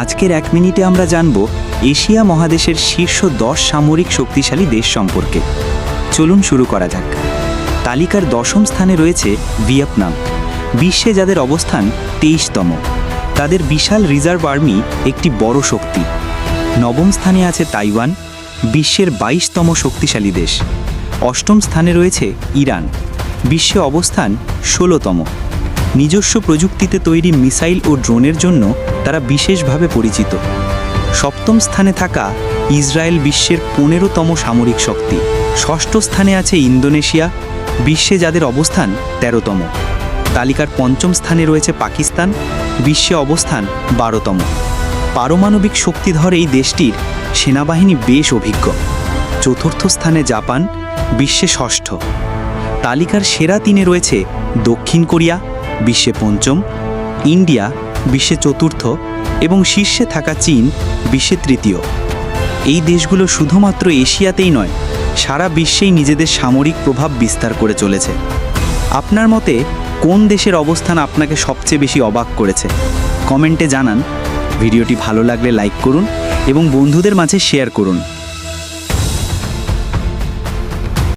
আজকের এক মিনিটে আমরা জানব এশিয়া মহাদেশের শীর্ষ দশ সামরিক শক্তিশালী দেশ সম্পর্কে। চলুন শুরু করা যাক। তালিকার দশম স্থানে রয়েছে ভিয়েতনাম। বিশ্বে যাদের অবস্থান তেইশতম, তাদের বিশাল রিজার্ভ আর্মি একটি বড় শক্তি। নবম স্থানে আছে তাইওয়ান, বিশ্বের বাইশতম শক্তিশালী দেশ। অষ্টম স্থানে রয়েছে ইরান, বিশ্বে অবস্থান ষোলোতম। নিজস্ব প্রযুক্তিতে তৈরি মিসাইল ও ড্রোনের জন্য তারা বিশেষভাবে পরিচিত। সপ্তম স্থানে থাকা ইসরায়েল বিশ্বের পনেরোতম সামরিক শক্তি। ষষ্ঠ স্থানে আছে ইন্দোনেশিয়া, বিশ্বে যাদের অবস্থান তেরোতম। তালিকার পঞ্চম স্থানে রয়েছে পাকিস্তান, বিশ্বে অবস্থান বারোতম। পারমাণবিক শক্তিধর এই দেশটির সেনাবাহিনী বেশ অভিজ্ঞ। চতুর্থ স্থানে জাপান, বিশ্বে ষষ্ঠ। তালিকার সেরা তিনে রয়েছে দক্ষিণ কোরিয়া বিশ্বে পঞ্চম, ইন্ডিয়া বিশ্বে চতুর্থ এবং শীর্ষে থাকা চীন বিশ্বে তৃতীয়। এই দেশগুলো শুধুমাত্র এশিয়াতেই নয়, সারা বিশ্বেই নিজেদের সামরিক প্রভাব বিস্তার করে চলেছে। আপনার মতে কোন দেশের অবস্থান আপনাকে সবচেয়ে বেশি অবাক করেছে? কমেন্টে জানান। ভিডিওটি ভালো লাগলে লাইক করুন এবং বন্ধুদের মাঝে শেয়ার করুন।